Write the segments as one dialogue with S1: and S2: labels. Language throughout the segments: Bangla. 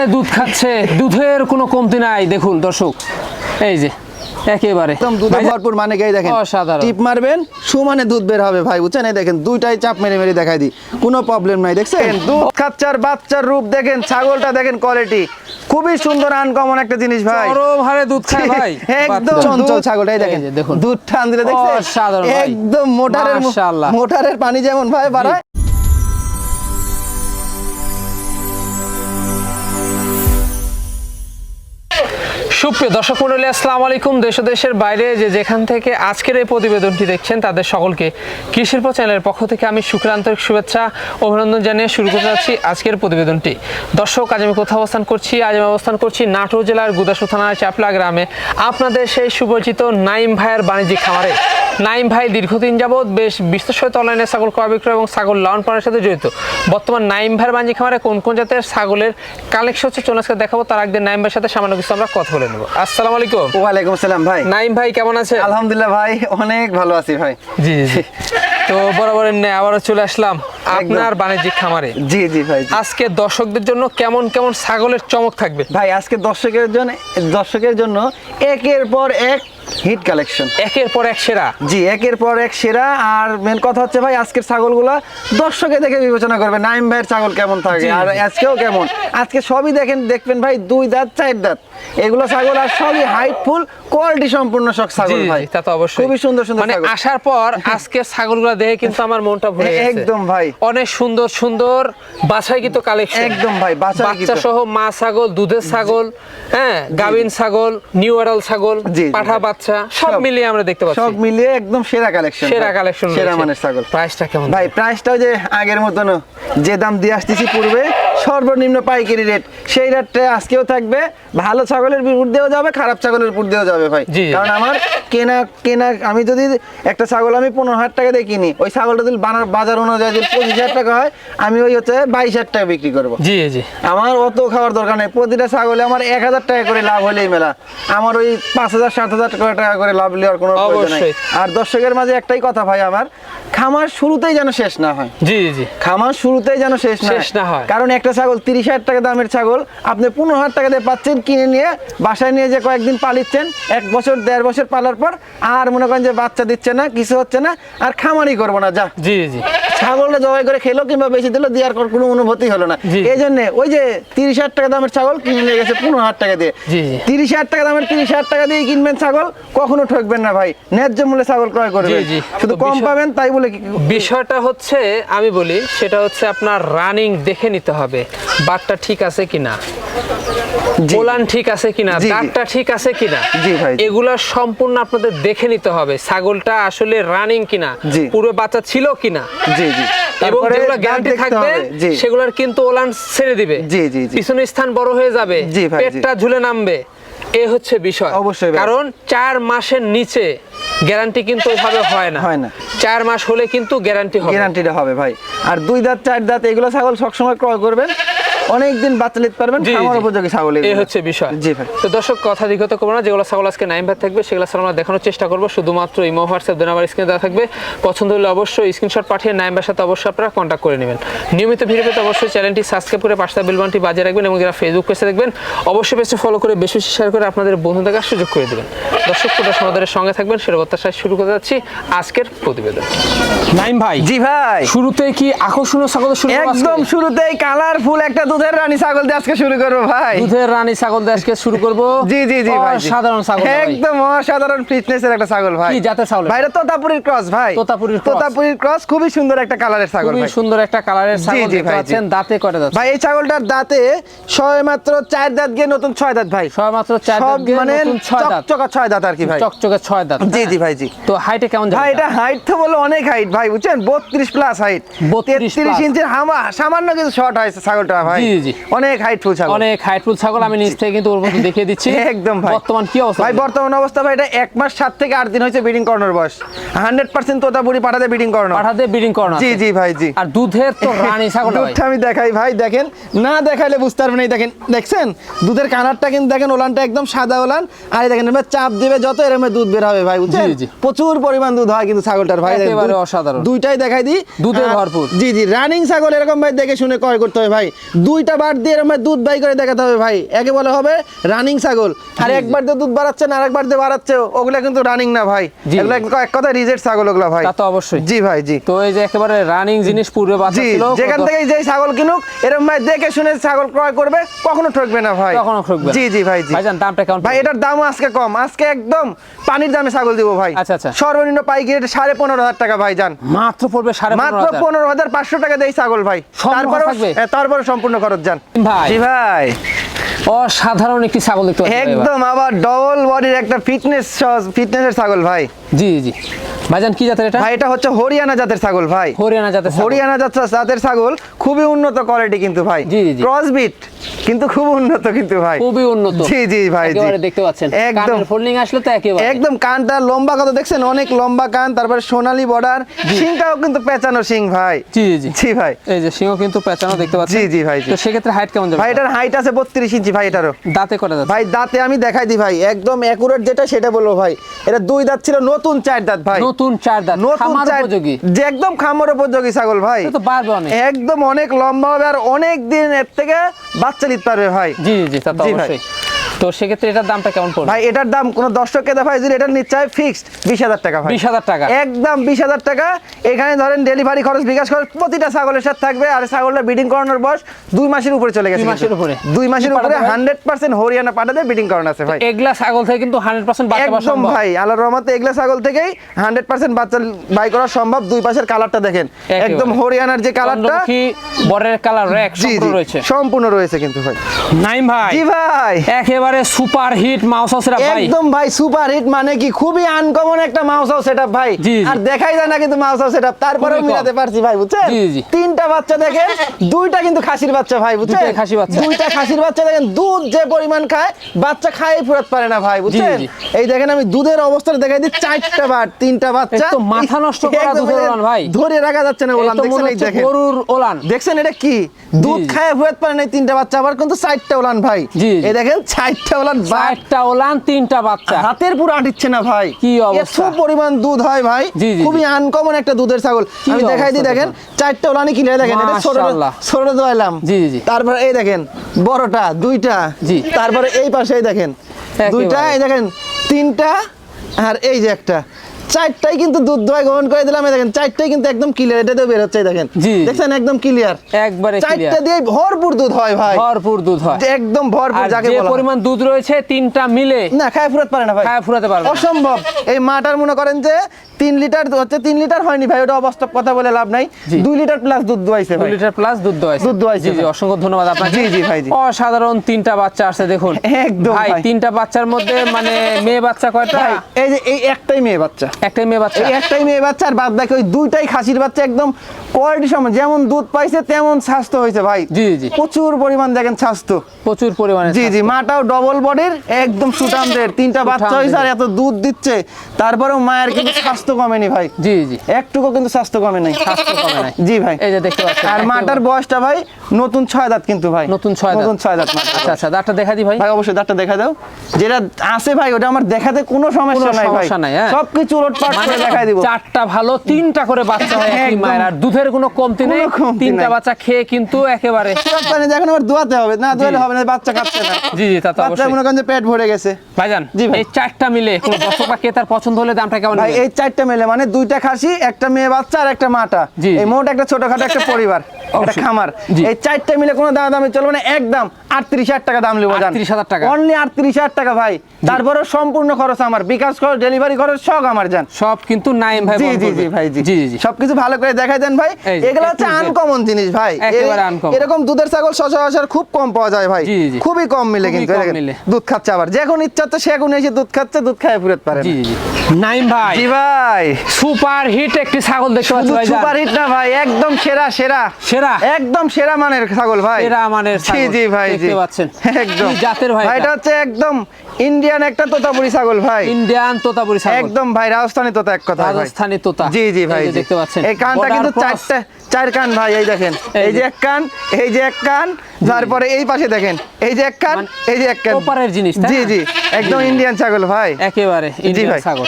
S1: হারে দুধ খাচ্ছে দুধের কোনো কমতি নাই। দেখুন দর্শক এই যে একেবারে।
S2: একদম দুধে ভরপুর মানে গাই দেখেন
S1: অসাধারণ।
S2: টিপ মারবেন সুমানে দুধ বের হবে ভাই বুঝছেন? এই দেখেন দুইটাই চাপ মেরে মেরে দেখাই দিই। কোনো প্রবলেম নাই দেখছেন? দুধ খাচ্চার বাচ্চার রূপ দেখেন ছাগলটা দেখেন কোয়ালিটি খুবই সুন্দর আনকমন একটা জিনিস ভাই।
S1: চরম হারে দুধ খায় ভাই
S2: একদম চঞ্চল ছাগলটাই দেখেন
S1: দেখুন।
S2: দুধ টান দিলে দেখছেন?
S1: অসাধারণ
S2: একদম মোটারের মোটারের পানি যেমন ভাই বাড়ায়
S1: সুপ্রিয় দর্শক মন্ডলী, আসসালামু আলাইকুম। দেশ দেশের বাইরে যে যেখান থেকে আজকের এই প্রতিবেদনটি দেখছেন, তাদের সকলকে কৃষির পর চ্যানেলের পক্ষ থেকে আমি শুক্রান্তরিক শুভেচ্ছা, অভিনন্দন জানিয়ে শুরু করতে যাচ্ছি আজকের প্রতিবেদনটি। দর্শক, আজ আমি কোথাও অবস্থান করছি? আজ আমি অবস্থান করছি নাটোর জেলার গুদাসু থানার চাপলা গ্রামে। আপনাদের সেই সুপরিচিত নাইম ভাইয়ের বাণিজ্যিক খামারে। নাইম ভাই দীর্ঘদিন যাবৎ বেশ বিশ্বসহিত অনলাইনে ছাগল ক্রয় বিক্রয় এবং ছাগল লালন পালনের সাথে জড়িত। বর্তমান নাইম ভাইয়ের বাণিজ্যিক খামারে কোন কোন জাতের ছাগলের কালেকশন হচ্ছে চলে আজকে দেখাবো। তার একদিন নাইম ভাইয়ের সাথে সামান্য কিছু আমরা কথা বলে নেব। আসসালামু আলাইকুম।
S2: ওয়ালাইকুম আসসালাম ভাই।
S1: নাইম ভাই কেমন আছে?
S2: আলহামদুলিল্লাহ ভাই অনেক ভালো আছি ভাই।
S1: জি জি। তো বরাবর ন্যায় আবারও চলে আসলাম আপনার বাণিজ্যিক খামারে।
S2: জি জি ভাই।
S1: আজকে দর্শকদের জন্য কেমন কেমন ছাগলের চমক থাকবে?
S2: ভাই আজকে দর্শকের জন্য দর্শকের জন্য একের পর এক হিট কালেকশন।
S1: একের পর এক সেরা।
S2: জি একের পর এক সেরা। আর মেন কথা হচ্ছে ভাই আজকের ছাগলগুলা দর্শকে দেখে বিবেচনা করবে। নাইম ভাইয়ের ছাগল কেমন থাকে আর আজকেও কেমন? আজকে সবই দেখেন দেখবেন ভাই দুই দাঁত চার দাঁত। এগুলো ছাগল আর সবই হাইটফুল কোয়ালিটি সম্পূর্ণ সব ছাগল ভাই।
S1: তা তো অবশ্যই।
S2: খুবই সুন্দর সুন্দর
S1: মানে আসার পর আজকে ছাগলগুলো দেখে কিন্তু আমার মনটা ভরে গেছে।
S2: একদম ভাই।
S1: অনেক সুন্দর সুন্দর বাছাইকৃত কালেকশন।
S2: একদম ভাই।
S1: বাচ্চা সহ মা ছাগল দুধের ছাগল হ্যাঁ গাভিন ছাগল নিউ এরাল ছাগল পাঠা। বাচ্চা সব মিলিয়ে আমরা দেখতে পাচ্ছি।
S2: সব মিলিয়ে একদম সেরা কালেকশন
S1: সেরা কালেকশন
S2: সেরা মানের ছাগল।
S1: প্রাইসটা কেমন
S2: ভাই প্রাইসটাও যে আগের মতন যে দাম দিয়ে আসতেছি পূর্বে সর্বনিম্ন পাইকারি রেট সেই রেটটা আজকেও থাকবে। ভালো ছাগলের উপর দিয়েও যাবে খারাপ ছাগলের উপর দিয়েও যাবে ভাই। কারণ আমার কেনা কেনা আমি যদি একটা ছাগল আমি পনেরো হাজার টাকা দিয়ে কিনি ওই ছাগলটা যদি বাজার অনুযায়ী যদি পঁচিশ হাজার টাকা হয় আমি ওই হচ্ছে বাইশ হাজার টাকা বিক্রি করব।
S1: জি জি।
S2: আমার অত খাওয়ার দরকার নেই। প্রতিটা ছাগলে আমার এক হাজার টাকা করে লাভ হলেই মেলা। আমার ওই পাঁচ হাজার সাত হাজার করে টাকা করে লাভ নেওয়ার কোনো প্রয়োজন নেই।
S1: অবশ্যই।
S2: আর দর্শকের মাঝে একটাই কথা ভাই আমার খামার শুরুতেই যেন শেষ না হয়।
S1: জি জি
S2: খামার শুরুতেই যেন শেষ না
S1: শেষ না হয়।
S2: কারণ একটা ছাগল তিরিশ হাজার টাকা দামের ছাগল আপনি পনেরো হাজার টাকা দিয়ে পাচ্ছেন কিনে নিয়ে বাসায় নিয়ে যে কয়েকদিন পালিচ্ছেন এক বছর দেড় বছর পালার পর আর মনে করেন যে বাচ্চা দিচ্ছে না কিছু হচ্ছে না আর খামারই করব না যা।
S1: জি জি।
S2: ছাগলটা জবাই করে খেলো কিংবা বেশি দিল দেওয়ার কোনো অনুভূতি হলো না। এই জন্য ওই যে তিরিশ হাজার টাকা দামের ছাগল কিনে নিয়ে গেছে পনেরো হাজার টাকা দিয়ে। তিরিশ হাজার টাকা দামের তিরিশ হাজার টাকা দিয়ে কিনবেন ছাগল কখনো ঠকবেন না ভাই ন্যায্য মূল্যে ছাগল ক্রয় করবেন। শুধু কম পাবেন তাই বলে
S1: বিষয়টা হচ্ছে আমি বলি সেটা হচ্ছে আপনার রানিং দেখে নিতে হবে বাটটা ঠিক আছে কিনা
S2: জি।
S1: ঠিক আছে কিনা। দাঁতটা ঠিক আছে কিনা
S2: জি, ভাই।
S1: এগুলা সম্পূর্ণ আপনাদের দেখে নিতে হবে ছাগলটা আসলে রানিং কিনা। পুরো বাচ্চা ছিল কিনা
S2: জি জি
S1: এবং যেগুলো গ্যারান্টি থাকবে। সেগুলোর কিন্তু ওলান ছেড়ে দিবে
S2: জি।
S1: পিছনের স্থান বড় হয়ে যাবে। পেটটা ঝুলে নামবে এ হচ্ছে বিষয়।
S2: অবশ্যই
S1: কারণ চার মাসের নিচে গ্যারান্টি কিন্তু ওইভাবে হয় না।
S2: হয় না।
S1: চার মাস হলে কিন্তু গ্যারান্টি হবে।
S2: গ্যারান্টিটা হবে ভাই। আর দুই দাঁত চার দাঁত এগুলো ছাগল সবসময় ক্রয় করবেন অনেকদিন বাচ্চা নিতে পারবেন খামার উপযোগী ছাগল
S1: এই হচ্ছে বিষয়।
S2: জি ভাই।
S1: তো দর্শক কথা দিগত করব না যেগুলো ছাগল আজকে নাইম ভাই থাকবে সেগুলো ছাগল আমরা দেখানোর চেষ্টা করব। শুধুমাত্র ইমো হোয়াটসঅ্যাপ নাম্বার স্ক্রিনে দেওয়া থাকবে। পছন্দ হলে অবশ্যই স্ক্রিনশট পাঠিয়ে নাইম ভাইয়ের সাথে অবশ্যই আপনারা কন্ট্যাক্ট করে নেবেন। নিয়মিত ভিডিও পেতে অবশ্যই চ্যানেলটি সাবস্ক্রাইব করে পাশে বিলবানটি বাজিয়ে রাখবেন এবং যারা ফেসবুক পেজে দেখবেন অবশ্যই পেজটি ফলো করে বেশি বেশি শেয়ার করে আপনাদের বন্ধু দেখার সুযোগ করে দেবেন। দর্শক পুরো সমাদের সঙ্গে থাকবেন সেটা প্রত্যাশায় শুরু করতে যাচ্ছি আজকের প্রতিবেদন। নাইম ভাই
S2: জি ভাই।
S1: শুরুতে কি আকর্ষণীয় ছাগল শুরু?
S2: একদম শুরুতেই কালারফুল একটা দুধের রানী ছাগল দিয়ে আজকে শুরু করব ভাই।
S1: দুধের রানী ছাগল দিয়ে আজকে শুরু করব।
S2: জি জি জি ভাই।
S1: সাধারণ ছাগল
S2: একদম অসাধারণ ফিটনেস এর একটা ছাগল ভাই।
S1: কি জাতের ছাগল?
S2: ভাইরা তোতাপুরির ক্রস ভাই।
S1: তোতাপুরীর।
S2: তোতাপুরির ক্রস খুবই সুন্দর একটা কালারের ছাগল
S1: খুবই সুন্দর একটা কালারের ছাগল দেখতে পাচ্ছেন দাঁতে যাচ্ছে
S2: ভাই এই ছাগলটার দাঁতে ছয় মাত্র চার দাঁত গিয়ে নতুন ছয় দাঁত ভাই।
S1: ছয় মাত্র চার দাঁত গিয়ে
S2: মানে
S1: ছয় দাঁত।
S2: চকচকা ছয় দাঁত আর কি ভাই।
S1: চকচকে ছয় দাঁত
S2: জি
S1: হ্যাঁ?
S2: জি ভাই জি।
S1: তো হাইটে কেমন
S2: ভাই এটা? হাইট তো বলো অনেক হাইট ভাই বুঝছেন? বত্রিশ প্লাস হাইট
S1: 32
S2: তেত্রিশ ইঞ্চির হামা সামান্য কিছু শর্ট হয়েছে ছাগলটা ভাই।
S1: জি, জি।
S2: অনেক হাইট ছাগল।
S1: অনেক হাইটফুল ছাগল আমি নিচ থেকে কিন্তু ওর মধ্যে দেখিয়ে দিচ্ছি।
S2: একদম ভাই।
S1: বর্তমান কি অবস্থা?
S2: ভাই বর্তমান অবস্থা ভাই এটা এক মাস সাত থেকে আট দিন হয়েছে ব্রিডিং করানোর বয়স। হান্ড্রেড পার্সেন্ট তোতাপুরি পাঠাতে ব্রিডিং করানো।
S1: পাঠাতে ব্রিডিং করানো
S2: জি জি ভাই জি।
S1: আর দুধের তো রানী ছাগল
S2: দুধটা আমি দেখাই ভাই দেখেন। না দেখাইলে বুঝতে পারবেন এই দেখেন দেখছেন? দুধের কানারটা কিন্তু দেখেন ওলানটা একদম সাদা ওলান। আর দেখেন এবার চাপ দিবে যত এরকম দুধ বের হবে ভাই বুঝছেন। প্রচুর পরিমাণ দুধ হয় কিন্তু ছাগলটার ভাই।
S1: একেবারে অসাধারণ।
S2: দুইটাই দেখাই দিই।
S1: দুধে ভরপুর।
S2: জি জি রানিং ছাগল এরকম ভাই দেখে শুনে ক্রয় করতে হবে ভাই। দুইটা বার দিয়ে এরকম দুধ বাই করে দেখাতে হবে ভাই। একে বলে হবে রানিং ছাগল। আর। একবার দিয়ে দুধ বাড়াচ্ছে না আরেকবার দিয়ে বাড়াচ্ছে ওগুলা কিন্তু রানিং না ভাই। এগুলো এক- কথা রিজেক্ট ছাগল ওগুলা ভাই।
S1: তা তো অবশ্যই।
S2: জি ভাই জি।
S1: তো এই যে একেবারে রানিং জিনিস পূর্বে বাচ্চা ছিল
S2: যেখান থেকে যেই ছাগল কিনুক এরকম ভাই দেখে শুনে ছাগল ক্রয় করবে কখনো ঠকবে না ভাই।
S1: কখনো ঠকবে
S2: জি জি ভাই জি।
S1: ভাইজান দামটা কেমন
S2: ভাই এটার দাম আজকে কম। আজকে একদম পানির দামে ছাগল দিব ভাই।
S1: আচ্ছা, আচ্ছা।
S2: সর্বনিম্ন পাইকারি রেট সাড়ে পনেরো হাজার টাকা ভাই যান
S1: মাত্র পড়বে সাড়ে
S2: মাত্র পনেরো হাজার পাঁচশো টাকা দেই ছাগল ভাই। তারপরে তারপরে সম্পূর্ণ খরচ যান
S1: ভাই।
S2: জি ভাই
S1: অসাধারণ একটি ছাগল দেখতে পাচ্ছি
S2: একদম আবার ডবল বডির একটা ফিটনেস ফিটনেসের ছাগল ভাই।
S1: জি জি ভাইজান কি জাতের এটা?
S2: ভাই এটা হচ্ছে হরিয়ানা জাতের ছাগল ভাই।
S1: হরিয়ানা জাতের
S2: হরিয়ানা জাতের ছাগল খুবই উন্নত কোয়ালিটি কিন্তু ভাই।
S1: জি, জি।
S2: ক্রস বিট কিন্তু খুব উন্নত কিন্তু ভাই।
S1: খুবই উন্নত।
S2: জি জি ভাই জি।
S1: দেখতে পাচ্ছেন।
S2: একদম।
S1: ফোল্ডিং আসলে তো একেবারে।
S2: একদম কানটা লম্বা কত দেখছেন? অনেক লম্বা কান তারপরে সোনালী বর্ডার শিংটাও কিন্তু পেঁচানো শিং ভাই।
S1: জি জি
S2: জি। ভাই।
S1: এই যে সিংহ কিন্তু পেঁচানো দেখতে পাচ্ছেন।
S2: জি, জি, ভাই।
S1: তো সেক্ষেত্রে হাইট কেমন যাবে?
S2: ভাই এটার হাইট আছে বত্রিশ ইঞ্চি ভাই এটারও।
S1: দাঁতে করে যাচ্ছে
S2: ভাই দাঁতে আমি দেখাই দিই ভাই। একদম অ্যাকুরেট যেটা সেটা বলব ভাই। এটা দুই দাঁত ছিল নতুন চার দাঁত ভাই।
S1: নতুন চার দাঁত
S2: নতুন চার
S1: উপযোগী।
S2: যে একদম খামার উপযোগী ছাগল ভাই।
S1: এটা তো বাড়বে অনেক।
S2: একদম অনেক লম্বা হবে আর অনেক দিন এর থেকে বাচ্চা দিতে পারবে ভাই।
S1: জি জি তা তো। অবশ্যই। তো সেক্ষেত্রে এটার দামটা কেমন পড়বে?
S2: ভাই এটার দাম কোন দর্শক কে ভাই যদি এটার নিচ্ছে ফিক্সড বিশ হাজার টাকা ভাই।
S1: বিশ হাজার টাকা।
S2: একদম বিশ হাজার টাকা। এখানে ধরেন ডেলিভারি খরচ বিকাশ খরচ প্রতিটা ছাগলের সাথে থাকবে। আর ছাগলটা বিডিং করানোর বয়স দুই মাসের উপরে চলে গেছে
S1: দুই মাসের উপরে?
S2: দুই মাসের উপরে? হান্ড্রেড পার্সেন্ট হরিয়ানা পাঠাতে বিডিং করানো আছে ভাই।
S1: এগুলা ছাগল থেকে কিন্তু হান্ড্রেড পার্সেন্ট
S2: একদম ভাই আল্লাহ রহমতে এগুলা ছাগল থেকেই হান্ড্রেড পার্সেন্ট বাচ্চা বাই করা সম্ভব। দুই পাশের কালারটা দেখেন। একদম হরিয়ানার যে কালারটা
S1: চন্দ্রমুখী বরের কালার রয়েছে।
S2: সম্পূর্ণ রয়েছে কিন্তু ভাই।
S1: নাইম ভাই
S2: জি ভাই।
S1: একেবারে সুপার হিট মাউস হাউসের ভাই
S2: একদম ভাই সুপার হিট মানে কি খুবই আনকমন একটা মাউস হাউস সেটআপ ভাই। আর দেখাই যায় না কিন্তু মাউস হাউস সেটআপ
S1: কম।
S2: মিলাতে পারছি ভাই বুঝছেন। তিনটা বাচ্চা দেখেন দুইটা কিন্তু খাসির বাচ্চা ভাই বুঝছেন
S1: খাসি বাচ্চা।
S2: দুইটা খাসির বাচ্চা দেখেন দুধ যে পরিমাণ খায় বাচ্চা খাই ফুরাত পারে না ভাই বুঝছেন এই দেখেন আমি দুধের অবস্থাটা দেখাই দিই চারটা বার তিনটা বাচ্চা
S1: তো মাথা নষ্ট করা
S2: একদম
S1: দুধের ওলান ভাই।
S2: ধরে রাখা যাচ্ছে না ওলান দেখছেন এই দেখেন
S1: গরুর ওলান
S2: দেখছেন এটা কি দুধ। খায় ফুরাত পারে না তিনটা বাচ্চা আবার কিন্তু চারটা ওলান ভাই। এই দেখেন চারটা ওলান
S1: চারটা ওলান তিনটা বাচ্চা।
S2: হাতের পুরো আটিচ্ছে না ভাই।
S1: কি অবস্থা?
S2: পরিমাণ দুধ হয় ভাই। খুবই আনকমন একটা দুধের ছাগল। আমি দেখাই দিই দেখেন চারটা ওলানি কিনে দেখেন এটা ছোট
S1: মাশাআল্লাহ।
S2: ছোট দোয়াইলাম
S1: জি, জি।
S2: তারপরে এই দেখেন বড়টা দুইটা।
S1: জি।
S2: তারপরে এই পাশে দেখেন দুইটা এই দেখেন তিনটা আর এই যে একটা। চারটাই কিন্তু দুধ দোয়া গ্রহণ করে দিলাম। দেখেন চারটাই কিন্তু একদম ক্লিয়ার এটাতেও বের হচ্ছে দেখেন। দেখছেন একদম ক্লিয়ার
S1: একবারে
S2: চারটা দিয়ে ভরপুর দুধ হয় ভাই।
S1: ভরপুর দুধ হয়।
S2: একদম ভরপুর যাকে বলা।
S1: পরিমাণ দুধ রয়েছে তিনটা মিলে।
S2: না খায় ফুরাত পারে না ভাই।
S1: খায় ফুরাতে পারবে
S2: অসম্ভব। এই মাটার মনে করেন যে তিন লিটার হচ্ছে তিন লিটার হয়নি ভাই ওটা অবাস্তব কথা বলে লাভ নাই। দুই লিটার প্লাস দুধ দোয়াইছে
S1: দুই লিটার প্লাস দুধ দোয়াইছে।
S2: দুধ দোয়াইছে
S1: জি অসংখ্য ধন্যবাদ আপনাকে।
S2: জি, জি, ভাই, জি।
S1: অসাধারণ তিনটা বাচ্চা আসছে দেখুন।
S2: একদম
S1: ভাই
S2: ভাই।
S1: তিনটা বাচ্চার মধ্যে মানে মেয়ে বাচ্চা কয়টা?
S2: এই যে এই একটাই মেয়ে বাচ্চা।
S1: একটাই মেয়ে বাচ্চা।
S2: একটাই মেয়ে বাচ্চা আর বাদ বাকি ওই দুইটাই খাসির বাচ্চা একদম কোয়ালিটি সমান যেমন দুধ পাইছে তেমন স্বাস্থ্য হয়েছে ভাই।
S1: জি, জি।
S2: প্রচুর পরিমাণ দেখেন স্বাস্থ্য।
S1: প্রচুর পরিমাণে
S2: জি জি মাটাও ডবল বডির একদম সুটামদের তিনটা বাচ্চা হয়েছে আর এত দুধ দিচ্ছে তারপরেও মায়ের কিন্তু স্বাস্থ্য কমেনি ভাই।
S1: জি জি।
S2: একটুকু কিন্তু স্বাস্থ্য কমে নাই।
S1: স্বাস্থ্য কমে নাই।
S2: জি ভাই।
S1: এই যে দেখতে পাচ্ছেন
S2: আর মাটার বয়সটা ভাই নতুন ছয় দাঁত কিন্তু ভাই।
S1: নতুন ছয়
S2: নতুন ছয় দাঁত
S1: আচ্ছা আচ্ছা দাঁতটা দেখা দি ভাই।
S2: ভাই অবশ্যই দাঁতটা দেখা দাও। যেটা আছে ভাই ওটা আমার দেখাতে কোনো সমস্যা নাই ভাই।
S1: নাই, হ্যাঁ।
S2: সবকিছু উলটপাট করে দেখাই দিব।
S1: চারটা ভালো তিনটা করে বাচ্চা হয় মায়ের আর দুধের কোনো কমতি নেই। তিনটা বাচ্চা খেয়ে কিন্তু একেবারে
S2: দেখেন আবার দোয়াতে হবে না দোয়ালে হবে না বাচ্চা খাচ্ছে না।
S1: জি জি তা তো অবশ্যই।
S2: মনে করেন যে পেট ভরে গেছে।
S1: ভাইজান
S2: জি ভাই।
S1: এই চারটা মিলে কোন দর্শক বা ক্রেতার পছন্দ হলে দামটা কেমন
S2: ভাই এই চারটা মিলে মানে দুইটা খাসি একটা মেয়ে বাচ্চা আর একটা মাটা। এই মোট একটা ছোটখাটো একটা পরিবার। খামার। এই চারটা মিলে কোনো দাম দামে চলবে না একদম আটত্রিশ হাজার টাকা দাম নেব
S1: 38,000 টাকা।
S2: অনলি আটত্রিশ হাজার টাকা ভাই। তারপরে সম্পূর্ণ খরচ আমার। বিকাশ খরচ ডেলিভারি খরচ সব আমার যান
S1: সব কিন্তু নাইম ভাই
S2: জি জি জি ভাই জি।
S1: জি জি
S2: সবকিছু ভালো করে দেখাই দেন ভাই। এগুলো হচ্ছে। আনকমন জিনিস ভাই। এরকম দুধের ছাগল সচরাচর খুব কম পাওয়া যায় ভাই। খুবই কম মিলে কিন্তু। দুধ খাচ্ছে আবার। যখন ইচ্ছা হচ্ছে সে এখন এসে দুধ খাচ্ছে দুধ খায় ফুরত পারে
S1: জি জি নাইম ভাই।
S2: জি ভাই।
S1: সুপার হিট একটি ছাগল দেখতে পাচ্ছি ভাই
S2: সুপার হিট না ভাই। একদম সেরা। সেরা
S1: সেরা?
S2: একদম সেরা মানের ছাগল ভাই।
S1: সেরা মানের
S2: জি। জি ভাই জি
S1: পাচ্ছেন।
S2: একদম।
S1: জাতের ভাই এটা?
S2: হচ্ছে একদম ইন্ডিয়ান একটা তোতাপুরি ছাগল ভাই।
S1: ইন্ডিয়ান তোতাপুরি ছাগল।
S2: একদম ভাই রাজস্থানী তোতা এক কথা
S1: রাজস্থানী তোতা।
S2: জি জি ভাই।
S1: দেখতে পাচ্ছেন।
S2: এই কানটা কিন্তু চারটা চার কান ভাই এই দেখেন।
S1: এই
S2: যে। এক কান এই যে এক কান তারপরে এই পাশে দেখেন। এই যে এক কান
S1: মানে
S2: এই যে এক কান।
S1: ওপারের জিনিস,
S2: জি জি একদম ইন্ডিয়ান ছাগল ভাই।
S1: একেবারে ইন্ডিয়ান ছাগল।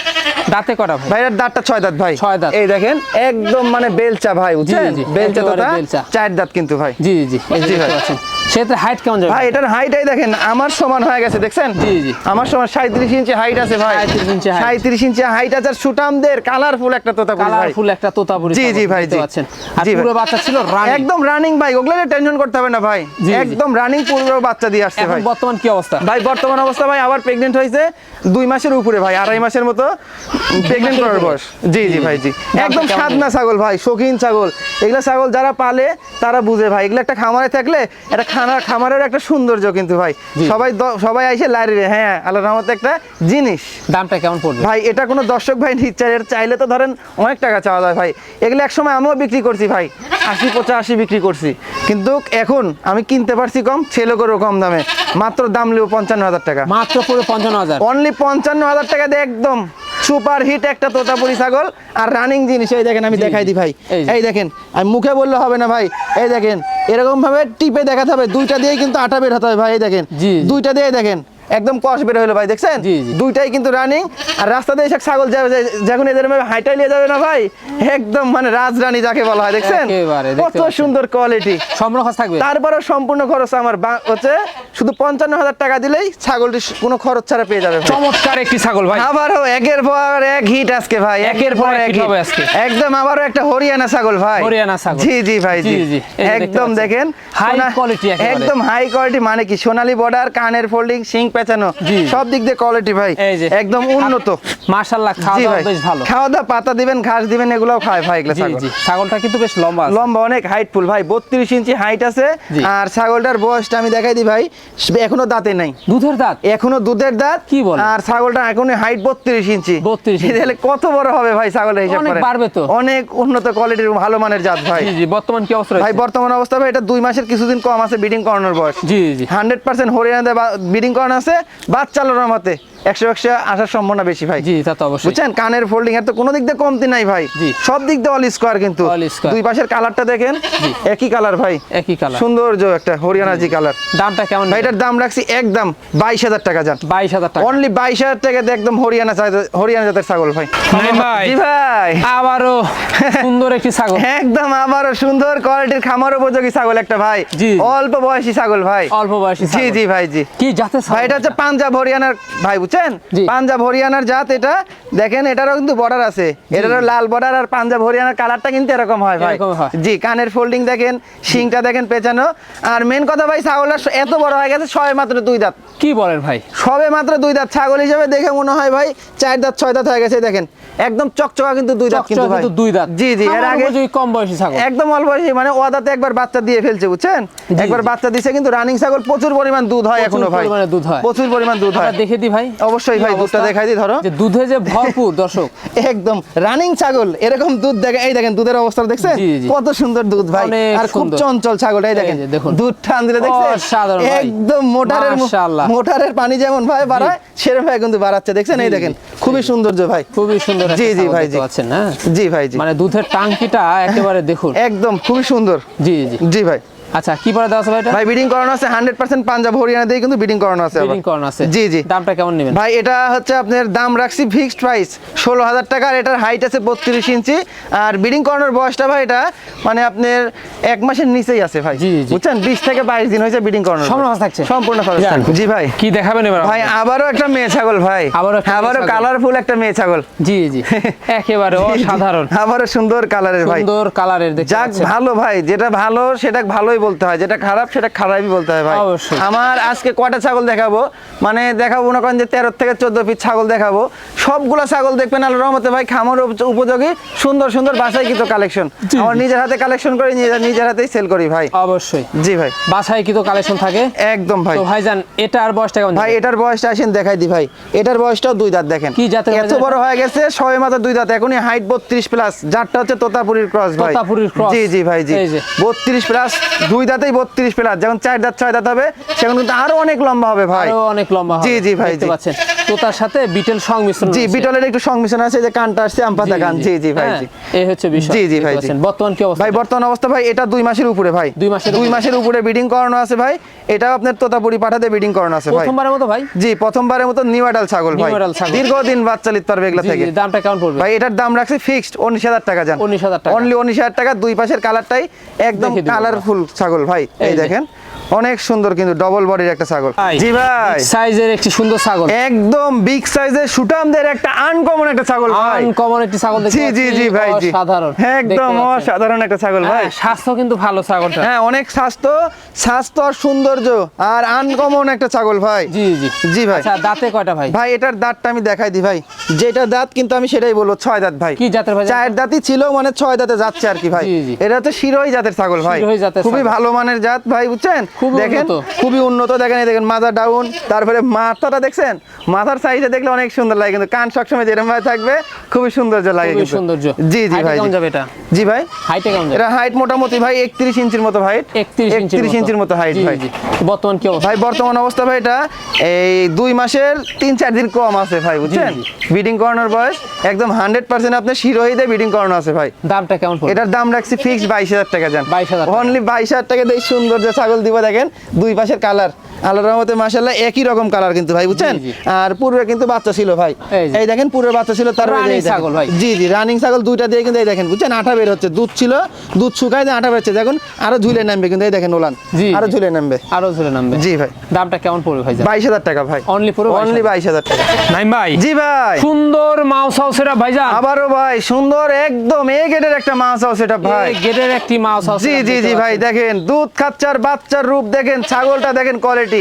S1: দাঁতে করা ভাই।
S2: ভাইয়ের দাঁতটা ছয় দাঁত ভাই।
S1: ছয় দাঁত।
S2: এই দেখেন একদম মানে বেলচা ভাই বুঝছেন? বেলচা
S1: তো
S2: চার দাঁত কিন্তু ভাই।
S1: জি জি
S2: জি ভাই।
S1: হাইট কেমন যাবে?
S2: ভাই এটার হাইটাই দেখেন আমার সমান হয়ে গেছে দেখছেন?
S1: জি, জি।
S2: আমার সমান সাঁত্রিশ ইঞ্চি হাইট আছে ভাই।
S1: 37 ইঞ্চি height।
S2: সাঁত্রিশ ইঞ্চি হাইট আছে সুটামদের কালারফুল একটা তোতা ভাই।
S1: কালারফুল একটা তোতাপুরি
S2: জি, জি, ভাই, জি।
S1: পাচ্ছেন। আর পুরো বাচ্চা ছিল রানিং
S2: একদম রানিং ভাই টেনশন করতে হবে না ভাই। একদম রানিং পুরো বাচ্চা দিয়ে আসছে
S1: এখন
S2: ভাই।
S1: বর্তমান কি অবস্থা?
S2: ভাই বর্তমান অবস্থা ভাই আবার প্রেগনেন্ট হয়েছে দুই মাসের উপরে ভাই আড়াই মাসের মতো প্রেগনেন্ট করার বয়স। জি জি ভাই জি। একদম সাদনা ছাগল ভাই শৌখিন ছাগল। এগুলা ছাগল যারা পালে তারা বুঝে ভাই এগুলো একটা খামারে থাকলে একটা খানা খামারের একটা সৌন্দর্য কিন্তু ভাই। সবাই সবাই আইসে লাইরে হ্যাঁ আল্লাহ রহমতে একটা জিনিস।
S1: দামটা কেমন পড়বে?
S2: ভাই এটা কোনো দর্শক ভাই নিচ্ছে চাইলে তো ধরেন অনেক টাকা চাওয়া যায় ভাই। এগুলো একসময় আমিও বিক্রি করছি ভাই আশি পঁচাশি বিক্রি করছি। কিন্তু এখন আমি কিনতে পারছি কম ছেলে করেও কম দামে। মাত্র দাম লিও পঞ্চান্ন হাজার টাকা।
S1: মাত্র পুরো পঞ্চান্ন হাজার।
S2: অনলি পঞ্চান্ন হাজার টাকা দিয়ে একদম সুপার হিট একটা তোতাপুরি ছাগল আর রানিং জিনিস এই দেখেন আমি দেখাই। দিই ভাই।
S1: এই
S2: দেখেন আমি মুখে বললে হবে না ভাই এই দেখেন এরকম ভাবে টিপে দেখাতে হবে দুইটা দিয়েই কিন্তু আটা বের হতে হবে ভাই এই দেখেন। দুইটা দিয়ে দেখেন একদম কষ বের হলো ভাই দেখছেন। দুইটাই কিন্তু রানিং আর রাস্তা দিয়ে এসে ছাগল যাবে যখন এদের ভাবে হাইটাই নিয়ে যাবে না ভাই একদম মানে রাজরানী যাকে বলা হয় দেখছেন? কত সুন্দর কোয়ালিটি
S1: সম্পূর্ণ খরচ থাকবে?
S2: তারপরে সম্পূর্ণ খরচ আমার হচ্ছে শুধু পঞ্চান্ন হাজার টাকা দিলেই ছাগলটি কোনো খরচ ছাড়া পেয়ে যাবে
S1: চমৎকার একটি ছাগল ভাই।
S2: আবারও একের পর এক হিট আজকে ভাই একের পর এক
S1: হবে আজকে।
S2: একদম আবারও একটা হরিয়ানা ছাগল ভাই।
S1: হরিয়ানা ছাগল।
S2: জি জি ভাই জি
S1: জি,
S2: একদম দেখেন।
S1: Quality একেবারে।
S2: একদম হাই কোয়ালিটি মানে কি সোনালী বর্ডার কানের ফোল্ডিং সিং পেঁচানো। সব দিক দিয়ে কোয়ালিটি ভাই। একদম উন্নত।
S1: মার্শাল্লাহ খাওয়া দাওয়া বেশ ভালো।
S2: খাওয়া দাওয়া পাতা দিবেন ঘাস দিবেন এগুলোও খায় ভাই এগুলো ছাগল।
S1: ছাগলটা কিন্তু বেশ লম্বা
S2: লম্বা অনেক হাইটফুল ভাই। বত্রিশ ইঞ্চি হাইট আছে। আর ছাগলটার বয়সটা আমি দেখাই দিই ভাই। এখনও দাঁতে নাই।
S1: দুধের দাঁত?
S2: এখনও দুধের দাঁত।
S1: কি বল?
S2: আর ছাগলটা এখনও হাইট বত্রিশ ইঞ্চি।
S1: 32 ইঞ্চি।
S2: তাহলে কত বড় হবে ভাই ছাগলের হিসাব
S1: করে
S2: পারবে
S1: বাড়বে তো।
S2: অনেক উন্নত কোয়ালিটির ভালো মানের জাত ভাই।
S1: জি বর্তমান কি অবস্থা
S2: ভাই বর্তমান অবস্থা ভাই এটা দুই মাসের কিছুদিন কম আছে বিডিং করানোর বয়স।
S1: জি জি
S2: হান্ড্রেড পার্সেন্ট হরিয়ানাতে ব্রিডিং করানো আছে বাচ্চা চালানোর মতে। একশো একশো আসার সম্ভাবনা বেশি ভাই।
S1: জি তা তো অবশ্যই।
S2: বুঝছেন? কানের ফোল্ডিং এর তো কোনো দিক দিয়ে কমতি নাই ভাই।
S1: জি।
S2: সব দিক দিয়ে অল স্কোয়ার কিন্তু। দুই পাশের কালারটা দেখেন একই কালার ভাই।
S1: একই কালার
S2: সৌন্দর্য একটা হরিয়ানা জি। কালার
S1: দামটা কেমন
S2: ভাই এটার দাম রাখছি একদম বাইশ হাজার টাকা যান।
S1: বাইশ হাজার টাকা।
S2: অনলি বাইশ হাজার টাকা একদম হরিয়ানা হরিয়ানা জাতের ছাগল ভাই।
S1: ভাই।
S2: জি ভাই।
S1: আবারও সুন্দর একটি ছাগল।
S2: একদম আবারও সুন্দর কোয়ালিটির খামার উপযোগী ছাগল একটা ভাই।
S1: জি।
S2: অল্প বয়সী ছাগল ভাই।
S1: অল্প বয়সী
S2: জি জি ভাই জি।
S1: কি জাতের
S2: ভাই এটা হচ্ছে পাঞ্জাব হরিয়ানার ভাই বুঝছেন? পাঞ্জাব হরিয়ানার জাত এটা। দেখেন এটারও কিন্তু বর্ডার আছে। এটারও লাল বর্ডার আর পাঞ্জাব হরিয়ানার কালারটা কিন্তু এরকম হয় ভাই। জি কানের ফোল্ডিং দেখেন শিংটা দেখেন পেঁচানো। আর মেন কথা ভাই ছাগলের এত বড় হয়ে গেছে সবে মাত্র দুই দাঁত।
S1: কি বলেন ভাই?
S2: সবে মাত্র দুই দাঁত ছাগল হিসেবে দেখে মনে হয় ভাই চার দাঁত ছয় দাঁত হয়ে গেছে দেখেন। একদম চকচকা কিন্তু দুই দাঁত কিন্তু ভাই।
S1: দুই দাঁত।
S2: জি জি এর আগে
S1: কম বয়সী ছাগল।
S2: একদম অল্প বয়সী মানে ওয়াদাতে একবার বাচ্চা দিয়ে ফেলছে বুঝছেন? একবার বাচ্চা দিছে কিন্তু রানিং ছাগল প্রচুর পরিমাণ দুধ হয় এখনও ভাই।
S1: হয়।
S2: প্রচুর পরিমাণ দুধ হয়।
S1: দেখে দি ভাই।
S2: অবশ্যই ভাই, দুধটা দেখাই দিই, ধরো।
S1: যে দুধে যে ভরপুর দর্শক।
S2: একদম রানিং ছাগল এরকম দুধ দেখে এই দেখেন দুধের অবস্থা দেখছেন। কত সুন্দর দুধ ভাই। আর খুব চঞ্চল ছাগল এই দেখেন।
S1: দেখুন।
S2: দুধ টান দিলে দেখছেন। একদম মোটারের
S1: মাশাআল্লাহ।
S2: মোটারের পানি যেমন ভাই বাড়ায় সেরকম ভাই কিন্তু বাড়াচ্ছে দেখছেন? এই দেখেন। খুবই সৌন্দর্য ভাই।
S1: খুবই সুন্দর
S2: জি, জি, ভাই, জি।
S1: পাচ্ছেন হ্যাঁ?
S2: জি ভাই জি।
S1: মানে দুধের টাঙ্কিটা একেবারে দেখুন।
S2: একদম খুবই সুন্দর।
S1: জি জি।
S2: জি ভাই।
S1: আচ্ছা কি পরে দেওয়া আছে ভাই এটা
S2: ভাই বিডিং করানো আছে হান্ড্রেড পার্সেন্ট পাঞ্জাব হরিয়ানা দিয়ে কিন্তু বিডিং করানো আছে আবার।
S1: ব্রিডিং করানো আছে।
S2: জি জি।
S1: দামটা কেমন নেবেন?
S2: ভাই এটা হচ্ছে আপনার দাম রাখছি ফিক্সড প্রাইস ষোলো হাজার টাকা আর এটার হাইট আছে বত্রিশ ইঞ্চি। আর বিডিং করানোর বয়সটা ভাই এটা মানে আপনার এক মাসের নিচেই আছে ভাই। বুঝছেন? বিশ থেকে বাইশ দিন হয়েছে বিডিং করানোর
S1: সম্পূর্ণ। থাকছে?
S2: সম্পূর্ণ খরচ। জি ভাই।
S1: কি দেখাবেন এবার
S2: ভাই আবারও একটা মেয়ে ছাগল ভাই।
S1: ছাগল।
S2: কালারফুল একটা মেয়ে ছাগল।
S1: জি জি। একেবারে অসাধারণ।
S2: আবারও সুন্দর কালারের ভাই।
S1: সুন্দর কালারের দেখতে
S2: যাক ভালো ভাই যেটা ভালো সেটা ভালোই বলতে হয় যেটা খারাপ সেটা খারাপই বলতে হয় ভাই। আমার আজকে কয়টা ছাগল দেখাবো? মানে দেখাবো মনে করেন যে তেরো থেকে চোদ্দ পিস ছাগল দেখাবো। সবগুলা ছাগল দেখবেন আল্লাহ রহমতে ভাই খামার উপযোগী সুন্দর সুন্দর বাসায় কিন্তু কালেকশন আমার নিজের হাতে কালেকশন করি নিজের হাতেই সেল করি ভাই।
S1: অবশ্যই।
S2: জি ভাই।
S1: বাসায় কি তো কালেকশন থাকে?
S2: একদম ভাই।
S1: তো ভাইজান এটা আর বয়সটা কেমন
S2: ভাই এটার বয়সটা আসেন দেখাই দি ভাই। এটার বয়সটাও দুই দাঁত দেখেন।
S1: কি জাতের
S2: এত বড় হয়ে গেছে সবে মাত্র দুই দাঁত। এখনই হাইট বত্রিশ প্লাস যারটা হচ্ছে তোতাপুরির ক্রস ভাই।
S1: তোতাপুরীর cross।
S2: জি জি ভাই জি।
S1: এই যে।
S2: বত্রিশ প্লাস দুই দাঁতেই বত্রিশ প্লাস যখন চার দাঁত ছয় দাঁত হবে সেখানে কিন্তু আরও অনেক লম্বা হবে ভাই।
S1: অনেক লম্বা
S2: জি, জি, ভাই,
S1: দেখতে পাচ্ছেন। তোতার সাথে বিটেল সংমিশ্রণ
S2: জি বিটলের একটু সংমিশ্রণ আছে যে কানটা আসছে আমপাতা কান। জি জি ভাই
S1: হ্যাঁ,
S2: জি।
S1: এই হচ্ছে বিষয়
S2: জি, জি, ভাই, জি।
S1: বর্তমান কি অবস্থা?
S2: ভাই বর্তমান অবস্থা ভাই এটা দুই মাসের উপরে ভাই।
S1: দুই মাসের
S2: দুই মাসের উপরে বিডিং করানো আছে ভাই। এটাও আপনার তোতাপুরি পাঠাতে বিডিং করানো আছে ভাই।
S1: প্রথমবারের মতো ভাই?
S2: জি প্রথমবারের মতো নিউ আডাল ছাগল ভাই। দীর্ঘদিন বাচ্চা লিতে পারবে এগুলা থেকে।
S1: দামটা কেমন পড়বে?
S2: ভাই এটার দাম রাখছি ফিক্সড উনিশ হাজার টাকা যান
S1: 19,000 টাকা।
S2: অনলি উনিশ হাজার টাকা দুই পাশের কালারটাই একদম কালারফুল ছাগল ভাই। এই দেখেন অনেক সুন্দর কিন্তু ডবল বডির একটা ছাগল। জি ভাই।
S1: সাইজের একটি সুন্দর ছাগল।
S2: একদম বিগ সাইজের সুটামদের একটা আনকমন একটা ছাগল ভাই।
S1: আনকমন একটি ছাগল
S2: জি জি জি ভাই জি।
S1: অসাধারণ।
S2: একদম অসাধারণ একটা ছাগল ভাই।
S1: হ্যাঁ, স্বাস্থ্য কিন্তু ভালো ছাগলটা।
S2: হ্যাঁ অনেক স্বাস্থ্য স্বাস্থ্য আর সৌন্দর্য আর আনকমন একটা ছাগল ভাই।
S1: জি জি।
S2: জি ভাই।
S1: আচ্ছা দাঁতে কয়টা ভাই?
S2: ভাই এটার দাঁতটা আমি দেখাই দিই ভাই। যেটা দাঁত কিন্তু আমি সেটাই বলব ছয় দাঁত ভাই।
S1: কি জাতের ভাই?
S2: চায়ের দাঁতই ছিল মানে ছয় দাঁতে যাচ্ছে আর কি ভাই। এটা তো শিরোই জাতের ছাগল ভাই। খুবই ভালো মানের জাত ভাই বুঝছেন? দেখেন? খুবই উন্নত দেখেন এই দেখেন মাথা ডাউন তারপরে মাথাটা দেখছেন? মাথার সাইজে দেখলে অনেক সুন্দর লাগে কিন্তু কান সবসময় যেরকম ভাবে থাকবে খুবই সৌন্দর্য লাগে।
S1: সৌন্দর্য।
S2: জি জি ভাই
S1: যাবে এটা?
S2: জি ভাই?
S1: হাইটে কেমন যাবে?
S2: এটা হাইট মোটামুটি ভাই একত্রিশ ইঞ্চির মতো হাইট
S1: 31
S2: ইঞ্চির মতো। হাইট ভাই।
S1: বর্তমান কি অবস্থা?
S2: ভাই বর্তমান অবস্থা ভাই এটা এই দুই মাসের তিন চার দিন কম আছে ভাই বুঝছেন? বিডিং করানোর বয়স একদম হান্ড্রেড পার্সেন্ট আপনার শিরোহিতে বিডিং করানো আছে ভাই।
S1: দামটা কেমন পড়বে?
S2: এটার দাম রাখছি ফিক্সড বাইশ হাজার টাকা যান
S1: 22,000 টাকা।
S2: অনলি বাইশ হাজার টাকা দিয়ে সুন্দর যে ছাগল দিব দেখেন দুই পাশের কালার আল্লাহর রহমতে মাশাল্লাহ একই রকম কালার কিন্তু ভাই বুঝছেন। আর পূর্বে কিন্তু বাচ্চা ছিল ভাই।
S1: এই
S2: দেখেন পূর্বে বাচ্চা ছিল তার
S1: ছাগল ভাই।
S2: জি জি রানিং ছাগল দুইটা দিয়ে কিন্তু এই দেখেন বুঝছেন? আঠা বের হচ্ছে দুধ ছিল দুধ শুকায় দিয়ে আঠা বেরোচ্ছে দেখুন আরও ঝুলে নামবে কিন্তু এই দেখেন ওলান
S1: জি, আরও
S2: ঝুলে নামবে।
S1: আরও ধরে নামবে।
S2: জি ভাই।
S1: দামটা কেমন পড়বে ভাই?
S2: বাইশ হাজার টাকা ভাই।
S1: অনলি পুরো
S2: অনলি বাইশ হাজার টাকা।
S1: নাইম ভাই।
S2: জি ভাই।
S1: সুন্দর মাউস হাউসেরা ভাইজান
S2: আবারও ভাই সুন্দর একদম এ গেটের একটা মাছ হাউস এটা ভাই।
S1: এই গেটের একটি মাউস হাউস
S2: জি জি জি ভাই দেখেন দুধ খাচ্চার বাচ্চার রূপ দেখেন ছাগলটা দেখেন কোয়ালিটি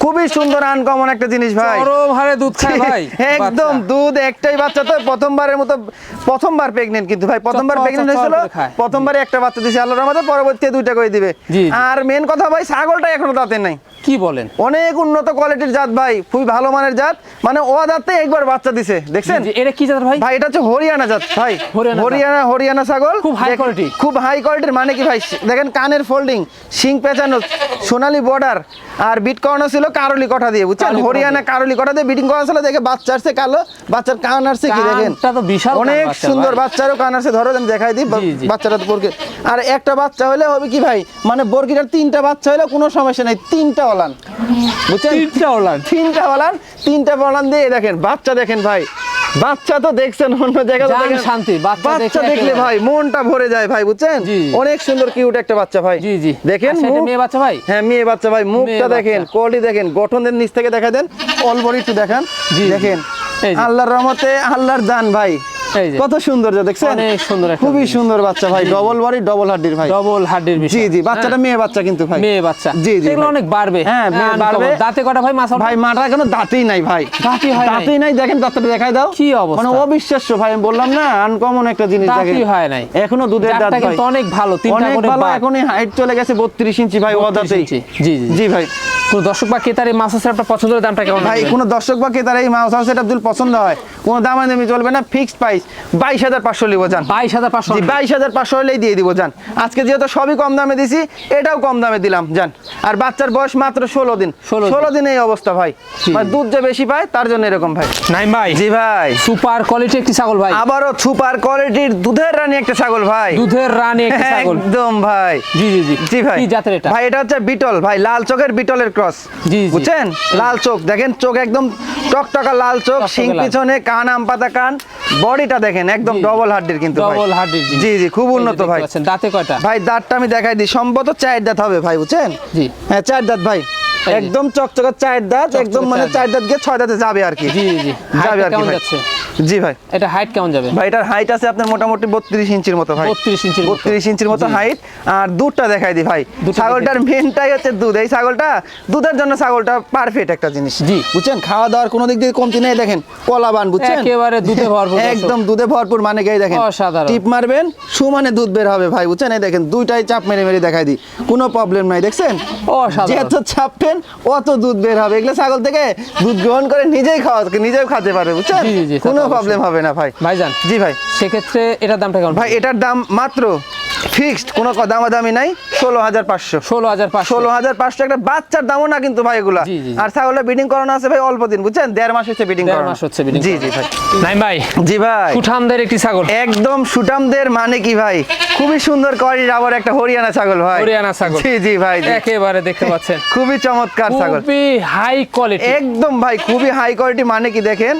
S2: খুবই সুন্দর আনকমন একটা জিনিস ভাই।
S1: চরম হারে দুধ খায় ভাই
S2: একদম দুধ একটাই বাচ্চা তো প্রথমবারের মতো প্রথমবার প্রেগনেন্ট কিন্তু ভাই প্রথমবার
S1: চপ্পা
S2: হয়েছিল প্রথমবারে একটা বাচ্চা দিয়েছে আল্লাহর রহমতে পরবর্তীতে দুইটা করে দিবে। আর মেন কথা ভাই ছাগলটা এখনও দাঁতে নাই।
S1: কি বলেন?
S2: অনেক উন্নত কোয়ালিটির জাত ভাই খুবই ভালো মানের জাত। মানে ও দাঁতে একবার বাচ্চা দিছে দেখছেন?
S1: এটা কি জাতের ভাই?
S2: ভাই এটা হচ্ছে হরিয়ানা জাত ভাই।
S1: হরিয়ানা
S2: হরিয়ানা ছাগল।
S1: খুব
S2: দেখ-
S1: quality।
S2: খুব হাই কোয়ালিটির মানে কি ভাই দেখেন কানের ফোল্ডিং শিং পেঁচানো সোনালি বর্ডার আর বিট করানো ছিল কারলি কটা দিয়ে বুঝছেন? হরিয়ানা কারলি কটা দিয়ে বিটিং করা ছিল। দেখে বাচ্চা আসছে কালো বাচ্চার কান আসছে কি দেখেন?
S1: কানটা তো বিশাল
S2: অনেক সুন্দর বাচ্চারও কান আসছে ধরো আমি দেখাই দিই। বাচ্চাটা তো বর্গি আর একটা বাচ্চা হলে হবে কি ভাই? মানে বর্গিটার তিনটা বাচ্চা হলে কোনো সমস্যা নাই তিনটা ওলান। বুঝছেন
S1: তিনটা ওলান।
S2: তিনটা ওলান তিনটা ওলান দিয়ে দেখেন বাচ্চা দেখেন ভাই। বাচ্চা তো দেখছেন অন্য জায়গায়।
S1: শান্তি, বাচ্চা দেখলে
S2: ভাই মনটা ভরে যায় ভাই বুঝছেন অনেক সুন্দর কিউট একটা বাচ্চা ভাই
S1: জি জি
S2: দেখেন
S1: আচ্ছা, মেয়ে বাচ্চা ভাই
S2: হ্যাঁ মেয়ে বাচ্চা ভাই মুখটা দেখেন। কোয়ালিটি দেখেন গঠনের নিচ থেকে দেখা দেন অলবডি একটু দেখান
S1: জি।
S2: দেখেন। আল্লাহর রহমতে আল্লাহর জান ভাই। কত সুন্দর দেখছেন?
S1: অনেক সুন্দর একটা
S2: খুবই সুন্দর বাচ্চা ভাই ডবল বডি ডবল হাড্ডির ভাই।
S1: ডবল বিষয়।
S2: জি জি বাচ্চাটা মেয়ে বাচ্চা কিন্তু ভাই।
S1: মেয়ে বাচ্চা।
S2: জি, জি,
S1: এগুলো অনেক বাড়বে।
S2: হ্যাঁ, বাড়বে।
S1: দাঁতে কটা ভাই মাছ
S2: ভাই মাটা কোনো দাঁতই নাই ভাই।
S1: দাঁতই হয়?
S2: দাঁতই নাই দেখেন দাঁতটা দেখাই দাও।
S1: কি অবস্থা?
S2: মানে অবিশ্বাস্য ভাই আমি বললাম না আনকমন একটা জিনিস
S1: দাঁতই
S2: দেখেন।
S1: হয় নাই।
S2: এখনও দুধের দাঁত ভাই।
S1: কিন্তু অনেক ভালো তিনটা করে
S2: ভালো
S1: বাট।
S2: এখন হাইট চলে গেছে বত্রিশ ইঞ্চি ভাই ও দাঁতেই
S1: জি, জি। জি
S2: ভাই।
S1: কোন দর্শক বা ক্রেতার এই মাছ আছে আপনার পছন্দের দামটা কেমন
S2: ভাই? কোনো দর্শক বা ক্রেতার এই মাউস হাউস যদি পছন্দ হয়। কোনো দামাদামি চলবে না ফিক্সড প্রাইস বাইশ হাজার পাঁচশো লিবো যান
S1: বাইশ হাজার পাঁচশো
S2: জি বাইশ হাজার পাঁচশো হলেই দিয়ে দিব যান আজকে যেহেতু সবই কম দামে দিছি এটাও কম দামে দিলাম যান আর বাচ্চার বয়স মাত্র ষোলো দিন।
S1: 16 দিন।
S2: ষোলো দিনে এই অবস্থা ভাই। মানে দুধ যে বেশি পায় তার জন্য এরকম ভাই।
S1: নাইম ভাই।
S2: জি ভাই।
S1: সুপার কোয়ালিটি একটি ছাগল ভাই।
S2: আবারও সুপার কোয়ালিটির দুধের রানী একটা ছাগল ভাই।
S1: দুধের রানী একটি ছাগল।
S2: একদম ভাই।
S1: জি জি জি।
S2: জি ভাই।
S1: কি জাতের এটা?
S2: ভাই এটা হচ্ছে বিটল ভাই। লাল চোখের বিটলের ক্রস। বুঝছেন? লাল চোখ। দেখেন চোখ একদম টকটকা লাল চোখ
S1: সিং
S2: শিং পিছনে কান আম পাতা কান। বডিটা দেখেন একদম ডবল হাড্ডির কিন্তু
S1: ডবল
S2: জি জি খুব উন্নত ভাই।
S1: দাঁতে কয়টা?
S2: ভাই দাঁতটা আমি দেখাই দিই। সম্ভবত চার দাঁত হবে ভাই বুঝছেন?
S1: জি।
S2: হ্যাঁ চার দাঁত ভাই। একদম চকচকে চায়ের দাঁত একদম মানে চার দাঁত। গিয়ে ছয় দাঁতে যাবে আর কি।
S1: জি জি
S2: যাবে আর কি জি ভাই।
S1: এটা হাইট কেমন যাবে?
S2: ভাই এটার হাইট আছে আপনার মোটামুটি বত্রিশ ইঞ্চির মতো ভাই।
S1: 32 ইঞ্চির মতো।
S2: বত্রিশ ইঞ্চির মতো হাইট আর দুধটা দেখাই দি ভাই। ছাগলটার মেনটাই হচ্ছে দুধ। এই ছাগলটা দুধের জন্য ছাগলটা পারফেক্ট একটা জিনিস।
S1: জি।
S2: বুঝছেন? খাওয়া দাওয়ার কোনো দিক দিয়ে কমতি নেই। দেখেন কলাবান বুঝছেন?
S1: একেবারে দুধে ভরপুর
S2: একদম দুধে ভরপুর মানে গাই দেখেন।
S1: অসাধারণ।
S2: টিপ মারবেন সুমানে দুধ বের হবে ভাই বুঝছেন? এই দেখেন দুইটাই চাপ মেরে মেরে দেখাই দিই কোনো প্রবলেম নাই দেখছেন?
S1: অসাধারণ।
S2: যেহেতু চাপবেন অত দুধ বের হবে। এগুলো ছাগল থেকে দুধ গ্রহণ করে নিজেই খাওয়া নিজেও খাতে পারবে বুঝছেন? কোনো প্রবলেম হবে না ভাই।
S1: ভাইজান
S2: জি ভাই।
S1: সেক্ষেত্রে এটার দামটা কেমন?
S2: ভাই এটার দাম মাত্র ফিক্সড কোনো দামাদামি নাই ষোলো হাজার পাঁচশো।
S1: ষোলো হাজার পাঁচশো।
S2: ষোলো হাজার পাঁচশো একটা বাচ্চার দামও না কিন্তু ভাই এগুলা। আর ছাগলের বিডিং করানো আছে ভাই অল্প দিন বুঝছেন? দেড় মাস হচ্ছে বিডিং করানো।
S1: মাস হচ্ছে
S2: জি জি ভাই।
S1: ভাই
S2: জি ভাই।
S1: সুঠামদের একটি ছাগল।
S2: একদম সুটামদের মানে কি ভাই? খুবই সুন্দর কোয়ালিটির আবার একটা হরিয়ানা ছাগল ভাই।
S1: হরিয়ানা ছাগল।
S2: জি জি ভাই।
S1: একেবারে দেখতে পাচ্ছেন।
S2: খুবই চমৎকার ছাগল।
S1: খুবই হাই কোয়ালিটি
S2: একদম ভাই খুবই হাই কোয়ালিটি মানে কি দেখেন?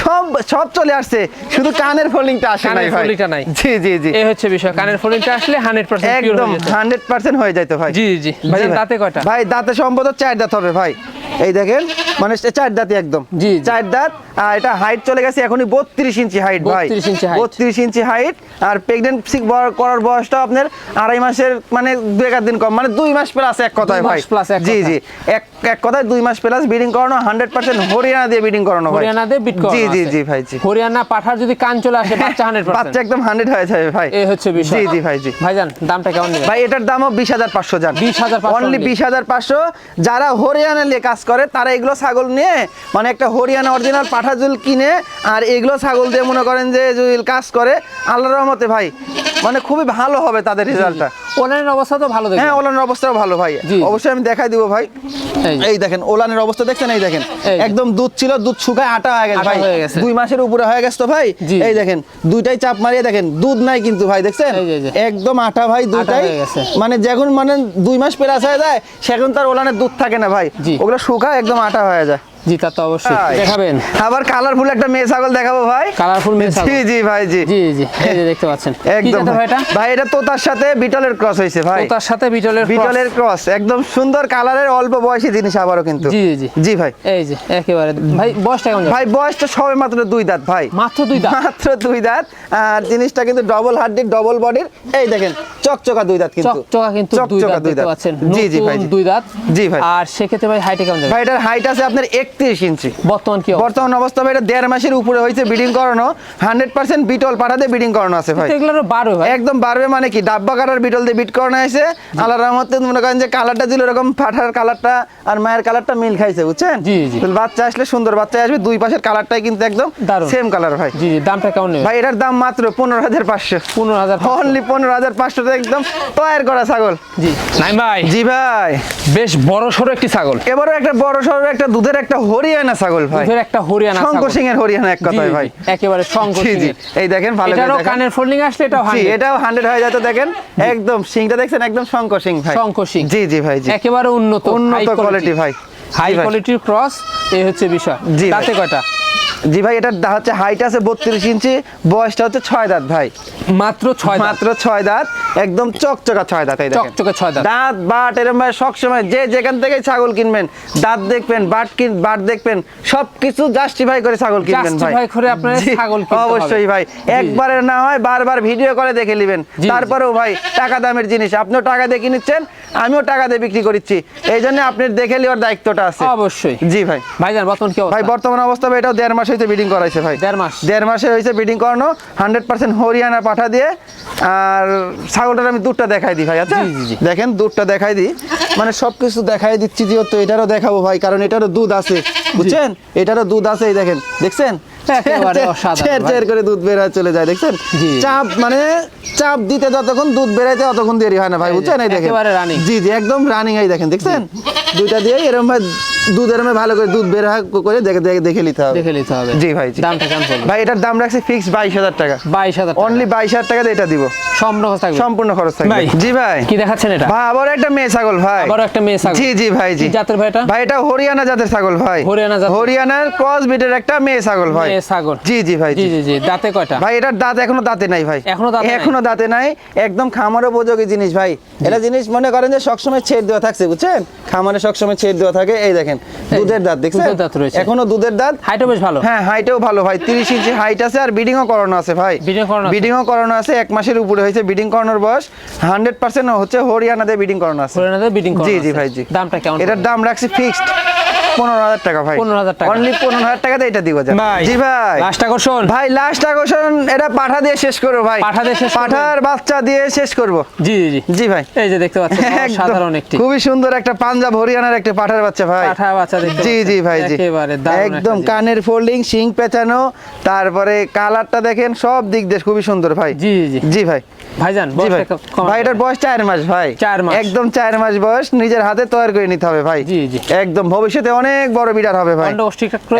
S2: সব সব চলে আসছে। শুধু কানের ফোল্ডিংটা আসে নাই ভাই।
S1: নাই।
S2: জি জি জি।
S1: এই হচ্ছে বিষয় কানের ফোলিংটা আসলে হান্ড্রেড পার্সেন্ট
S2: একদম হান্ড্রেড পার্সেন্ট হয়ে যাইতো ভাই।
S1: জি জি
S2: ভাই।
S1: দাঁতে কয়টা?
S2: ভাই দাঁতে সম্ভবত চার দাঁত হবে ভাই। এই দেখেন মানে চার দাঁতই একদম।
S1: জি।
S2: চার দাঁত আর এটা হাইট চলে গেছে এখনই বত্রিশ ইঞ্চি হাইট ভাই।
S1: 32 ইঞ্চি
S2: হাইট আর প্রেগনেন্সি করার বয়সটা আপনার আড়াই মাসের মানে দু এক দিন কম মানে দুই মাস প্লাস এক কথায় ভাই। জি জি এক এক কথায় দুই মাস প্লাস ব্রিডিং করানো হান্ড্রেড পার্সেন্ট হরিয়ানা দিয়ে ব্রিডিং করানো ভাই।
S1: হরিয়ানা দিয়ে বিট করানো
S2: জি জি জি ভাই জি।
S1: হরিয়ানা পাঠার যদি কান চলে আসে বাচ্চা হান্ড্রেড
S2: বাচ্চা একদম হান্ড্রেড হয়ে যাবে ভাই।
S1: এই হচ্ছে বিষয়।
S2: জি জি ভাই জি।
S1: ভাইজান দামটা কেমন নেবেন?
S2: ভাই এটার দামও বিশ হাজার পাঁচশো যান।
S1: 20,500
S2: অনলি
S1: only।
S2: বিশ হাজার পাঁচশো। যারা হরিয়ানা নিয়ে কাজ করে তারা এগুলো ছাগল নিয়ে মানে একটা হরিয়ানা অরিজিনাল পাঠা জুল কিনে আর এগুলো ছাগল দিয়ে মনে করেন যে যদি কাজ করে আল্লাহর রহমতে ভাই মানে খুবই ভালো হবে তাদের রেজাল্টটা
S1: ওনারের অবস্থা তো ভালো
S2: হ্যাঁ ওলানের অবস্থাও ভালো ভাই। অবশ্যই আমি দেখাই দিব ভাই।
S1: এই
S2: দেখেন ওলানের অবস্থা দেখছেন? এই দেখেন একদম দুধ ছিল দুধ শুকায় আটা হয়ে গেছে ভাই। দুই মাসের উপরে হয়ে গেছে তো ভাই? এই দেখেন দুইটাই চাপ মারিয়ে দেখেন দুধ নাই কিন্তু ভাই দেখছেন। একদম আটা ভাই দুইটাই। মানে যখন মানে দুই মাস প্লাস হয়ে যায় সেখন তার ওলানের দুধ থাকে না ভাই। ওগুলো শুকায় একদম আটা হয়ে যায়।
S1: জি তা তো অবশ্যই দেখাবেন।
S2: আবার কালারফুল একটা মেয়ে ছাগল দেখাবো ভাই।
S1: কালারফুল মেয়ে ছাগল।
S2: জি জি ভাই জি।
S1: জি জি এই যে দেখতে পাচ্ছেন।
S2: একদম
S1: ভাই এটা?
S2: ভাই এটা তোতার সাথে বিটলের ক্রস হয়েছে ভাই।
S1: তার সাথে বিটলের।
S2: বিটলের ক্রস একদম সুন্দর কালারের অল্প বয়সী জিনিস আবারও কিন্তু।
S1: জি, জি।
S2: জি। ভাই।
S1: এই যে একেবারে। ভাই বয়সটা কেমন?
S2: ভাই বয়সটা সবে মাত্র দুই দাঁত ভাই।
S1: মাত্র দুই দাঁত?
S2: মাত্র দুই দাঁত। আর জিনিসটা কিন্তু ডবল হার্ডির ডবল বডির এই দেখেন চকচকা দুই দাঁত কিন্তু।
S1: চকচকা কিন্তু দুই দাঁত দেখতে পাচ্ছেন।
S2: জি জি ভাই
S1: দুই দাঁত।
S2: জি ভাই।
S1: আর সেক্ষেত্রে ভাই হাইটে কেমন যাবে
S2: ভাই এটার হাইট আছে আপনার একত্রিশ ইঞ্চি।
S1: বর্তমান কি অবস্থা?
S2: বর্তমান অবস্থা ভাই এটা দেড় মাসের উপরে হয়েছে ব্রিডিং করানো। হান্ড্রেড পার্সেন্ট বিটল পাঠাতে ব্রিডিং করানো আছে ভাই।
S1: বারো
S2: একদম বাড়বে মানে কি? ডাব্বা কাটার বিটল দিয়ে বিট করানো হয়েছে। আল্লাহ রহমতে মনে করেন যে কালারটা দিল এরকম পাঠার কালারটা আর মায়ের কালারটা মিল খাইছে বুঝছেন?
S1: জি, জি।
S2: বাচ্চা আসলে সুন্দর বাচ্চা আসবে দুই পাশের কালারটাই কিন্তু একদম সেম কালার ভাই।
S1: জি জি দামটা কেমন
S2: ভাই এটার দাম মাত্র পনেরো হাজার পাঁচশো।
S1: পনেরো হাজার
S2: অনলি পনেরো হাজার পাঁচশো একদম তৈরি করা ছাগল।
S1: জি। নাই ভাই।
S2: জি ভাই।
S1: বেশ বড় সড়ো একটি ছাগল।
S2: এবারও একটা বড় সড়ো একটা দুধের একটা হরিয়ানা ছাগল ভাই।
S1: দুধের একটা হরিয়ানা।
S2: শঙ্কর সিং এর হরিয়ানা এক কথায় ভাই।
S1: একেবারে শঙ্কর সিং
S2: এই দেখেন ভালো করে দেখেন।
S1: কানের ফোল্ডিং আসলে এটাও
S2: জি
S1: হান্ড্রেড
S2: এটাও হান্ড্রেড হয়ে যেত দেখেন। একদম সিংটা দেখছেন একদম শঙ্কর সিং ভাই।
S1: শঙ্কর সিং।
S2: জি জি ভাই জি।
S1: একেবারে উন্নত
S2: উন্নত কোয়ালিটি ভাই।
S1: হাই কোয়ালিটির ক্রস এই হচ্ছে বিষয়। তাতে কয়টা?
S2: জি ভাই এটার হচ্ছে হাইট আছে বত্রিশ ইঞ্চি বয়সটা হচ্ছে ছয় দাঁত ভাই।
S1: মাত্র ছয়
S2: মাত্র ছয় দাঁত একদম চকচকা ছয় দাঁত এই
S1: চকচকে ছয় দাঁত।
S2: দাঁত বাট এরকম ভাই সবসময় যে যেখান থেকে ছাগল কিনবেন দাঁত দেখবেন বাট কিন বাট দেখবেন সবকিছু জাস্টিফাই করে ছাগল কিনবেন ভাই।
S1: Justify করে আপনার ছাগল কিনতে
S2: অবশ্যই ভাই একবারে না হয় বারবার ভিডিও করে দেখে নেবেন। তারপরেও ভাই টাকা দামের জিনিস আপনিও টাকা দিয়ে কিনেছেন আমিও টাকা দিয়ে বিক্রি করিচ্ছি। এই জন্য আপনার দেখে নেওয়ার দায়িত্বটা আছে।
S1: অবশ্যই।
S2: জি ভাই।
S1: ভাইজান বর্তমান কি
S2: ভাই বর্তমান অবস্থা ভাই এটাও দেড় মাস হইতে বিডিং করাইছে ভাই।
S1: দেড় মাস।
S2: দেড় মাসে হয়েছে বিডিং করানো হান্ড্রেড পার্সেন্ট হরিয়ানা পাঠা দিয়ে আর ছাগলটার আমি দুধটা দেখাই দিই ভাই আচ্ছা। দেখেন দুধটা দেখাই দিই। মানে সব কিছু দেখাই দিচ্ছি যেহেতু এটারও দেখাবো ভাই কারণ এটারও দুধ আছে বুঝছেন? এটারও দুধ আছে এই দেখেন দেখছেন? করে দুধ বের চলে যায় দেখছেন? চাপ মানে চাপ দিতে যতক্ষণ দুধ বেরাইতে ততক্ষণ দেরি হয় না ভাই বুঝছেন? এই দেখেন।
S1: একেবারে
S2: জি জি একদম রানিং এই দেখেন দেখছেন? দুইটা দিয়ে এরকম ভাই দুধ এরম ভালো করে দুধ বের হয় করে দেখে দেখে দেখে নিতে হবে।
S1: দেখে নিতে হবে।
S2: জি ভাই
S1: দামটা কেমন
S2: ভাই এটার দাম রাখছি ফিক্স বাইশ হাজার টাকা।
S1: বাইশ হাজার
S2: অনলি বাইশ হাজার টাকা দিয়ে এটা দিব।
S1: সম্পূর্ণ খরচ থাকবে?
S2: সম্পূর্ণ খরচ থাকবে।
S1: ভাই।
S2: জি ভাই।
S1: কি দেখাচ্ছেন এটা?
S2: ভাই আবার একটা মেয়ে ছাগল ভাই।
S1: আবারও একটা মেয়ে ছাগল।
S2: জি জি ভাই জি।
S1: জাতের ভাই এটা?
S2: ভাই এটা হরিয়ানা জাতের ছাগল ভাই।
S1: হরিয়ানা জাতের।
S2: হরিয়ানার ক্রস বিটের একটা মেয়ে ছাগল ভাই।
S1: মেয়ে ছাগল।
S2: জি জি ভাই
S1: জি।
S2: জি
S1: জি জি দাঁতে কয়টা?
S2: ভাই এটার দাঁত এখনও দাঁতে নাই ভাই।
S1: এখনও দাঁতে
S2: এখনও দাঁতে নাই। একদম খামার উপযোগী জিনিস ভাই। এটা জিনিস মনে করেন যে সবসময় ছেড় দেওয়া থাকছে বুঝছেন? খামারে সবসময় ছেড় দেওয়া থাকে। এই দেখেন দুধের দাঁত দেখছেন?
S1: দুধের দাঁত রয়েছে।
S2: এখনও দুধের দাঁত?
S1: হাইটও বেশ ভালো।
S2: হ্যাঁ হাইটেও ভালো ভাই। তিরিশ ইঞ্চি হাইট আছে আর ব্রিডিংও করানো আছে ভাই।
S1: ব্রিডিং করানো?
S2: বিডিংও করানো আছে এক মাসের উপরে হয়েছে ব্রিডিং করানোর বয়স। হান্ড্রেড পার্সেন্ট হচ্ছে হরিয়ানাতে ব্রিডিং করানো আছে।
S1: হরিয়ানাতে ব্রিডিং করানো
S2: জি জি ভাই জি।
S1: দামটা কেমন
S2: এটার দাম রাখছি ফিক্সড পনেরো হাজার টাকা ভাই।
S1: 15,000 টাকা।
S2: অনলি পনেরো হাজার টাকাতে এটা দিব
S1: ভাই
S2: জি ভাই।
S1: লাস্ট আকর্ষণ।
S2: ভাই লাস্ট আকর্ষণ এটা পাঠা দিয়ে শেষ করব ভাই।
S1: পাঠা দিয়ে শেষ
S2: পাঠার বাচ্চা দিয়ে শেষ করব।
S1: জি জি জি।
S2: জি ভাই।
S1: এই যে দেখতে পাচ্ছেন সাধারণ একটি।
S2: খুবই সুন্দর একটা পাঞ্জাব হরিয়ানার একটা পাঠার বাচ্চা ভাই।
S1: পাঠা বাচ্চা দেখতে
S2: জি জি ভাই জি। একদম কানের ফোল্ডিং শিং পেঁচানো তারপরে কালারটা দেখেন সব দিক দিয়ে খুবই সুন্দর ভাই।
S1: জি জি।
S2: জি ভাই।
S1: ভাইজান
S2: ভাই। এটার বয়স চার মাস ভাই।
S1: চার মাস।
S2: একদম চার মাস বয়স নিজের হাতে তৈরি করে নিতে হবে ভাই।
S1: জি, জি।
S2: একদম ভবিষ্যতে অনেক বড় বিডার হবে ভাই?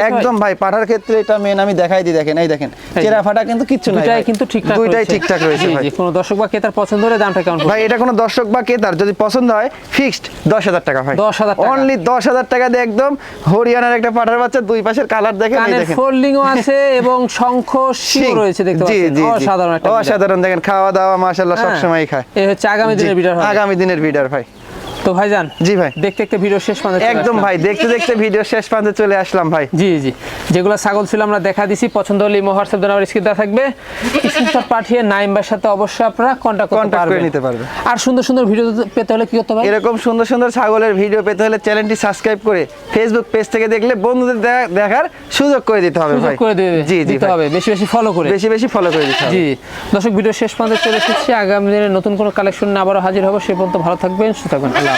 S2: একদম ভাই। পাঠার ক্ষেত্রে এটা মেন আমি দেখাই দিই দেখেন এই দেখেন চেরা ফাটা কিন্তু কিচ্ছু নাই
S1: দুইটাই কিন্তু ঠিকঠাক
S2: দুইটাই ঠিকঠাক রয়েছে ভাই।
S1: কোনো দর্শক বা ক্রেতার পছন্দ হলে দামটা কেমন
S2: ভাই এটা কোনো দর্শক বা ক্রেতার যদি পছন্দ হয় ফিক্সড দশ হাজার টাকা ভাই।
S1: 10,000 টাকা।
S2: অনলি দশ হাজার টাকা দিয়ে একদম হরিয়ানার একটা পাঠার বাচ্চা দুই পাশের কালার দেখেন এই দেখেন।
S1: ফোল্ডিংও আছে এবং শঙ্খ শিং
S2: শিং।
S1: রয়েছে দেখতে পাচ্ছেন। অসাধারণ একটা
S2: অসাধারণ দেখেন খাওয়া দাওয়া মাশাআল্লাহ
S1: সব
S2: সবসময় খায়।
S1: এই হচ্ছে আগামী দিনের বিডার
S2: আগামী দিনের বিডার ভাই।
S1: তো ভাইজান
S2: জি ভাই।
S1: দেখতে দেখতে ভিডিও শেষ পর্যন্ত
S2: একদম ভাই দেখতে দেখতে ভিডিও শেষ পর্যন্ত চলে আসলাম ভাই।
S1: জি জি যেগুলো ছাগল ছিল আমরা দেখা দিছি পছন্দ হলে ইমো হোয়াটসঅ্যাপ নাম্বার স্ক্রিন দেওয়া থাকবে। স্ক্রিনশট পাঠিয়ে নাইমবার সাথে অবশ্যই আপনারা কন্ট্যাক্ট করতে
S2: করে
S1: পারবেন।
S2: নিতে পারবেন।
S1: আর সুন্দর সুন্দর ভিডিও পেতে হলে কি করতে হবে?
S2: এরকম সুন্দর সুন্দর ছাগলের ভিডিও পেতে হলে চ্যানেলটি সাবস্ক্রাইব করে ফেসবুক পেজ থেকে দেখলে বন্ধুদের দেখার সুযোগ করে দিতে হবে ভাই।
S1: করে দেবে
S2: জি জি
S1: দিতে হবে বেশি বেশি ফলো করে।
S2: বেশি বেশি ফলো করে দিতে হবে।
S1: জি দর্শক ভিডিও শেষ পর্যন্ত চলে এসেছি। আগামী দিনে নতুন কোনো কালেকশন আবারও হাজির হব। সে পর্যন্ত ভালো থাকবেন সুস্থ থাকবেন। আল্লাহ